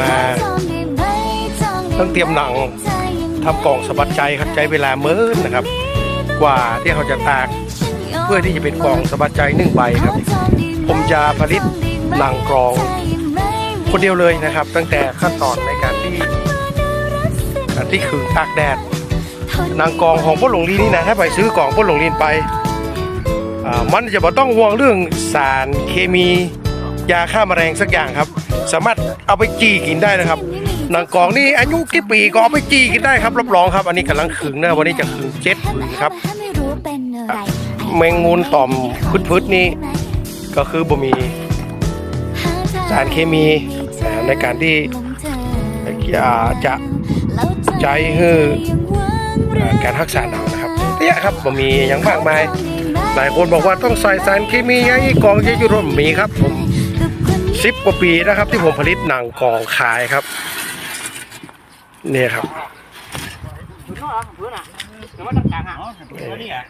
มาต้องเตรียมหนังทำกล่องสะบัดใจครับใช้เวลาเมินนะครับ กว่าที่เขาจะตาก เพื่อที่จะเป็นกล่องสะบัดใจหนึ่งใบครับ ผมจะผลิตหนังกรองคนเดียวเลยนะครับ ตั้งแต่ขั้นตอนในการที่การที่ขึงตากแดดหนางกองของพ่อหลวงลีนี่นะถ้าไปซื้อกล่องพ่อหลวงลีนไปมันจะบ่ต้องห่วงเรื่องสารเคมี ยาฆ่าแมลงสักอย่างครับ สามารถเอาไปจีกินได้นะครับหนางกองนี่อายุกี่ปีก็เอาไปจีกินได้ครับรับรองครับ อันนี้กำลังขึงนะวันนี้จะขึงเจ็ดผืนครับแมงมุมต่อมพืชๆนี่ก็คือบ่มีสารเคมีในการที่อ่าจะใจให้อ่าการรักษาหนาวนะครับเนี่ยครับบ่มีอย่างมากมายหลายคนบอกว่าต้องใส่สารเคมีไงกองเยอะๆรวมมีครับผม สิบกว่าปีนะครับ ที่ผมผลิตหนังกองขายครับเนี่ยครับพื้นอะพื้นอะแต่ว่าต่างๆอะนี่อะ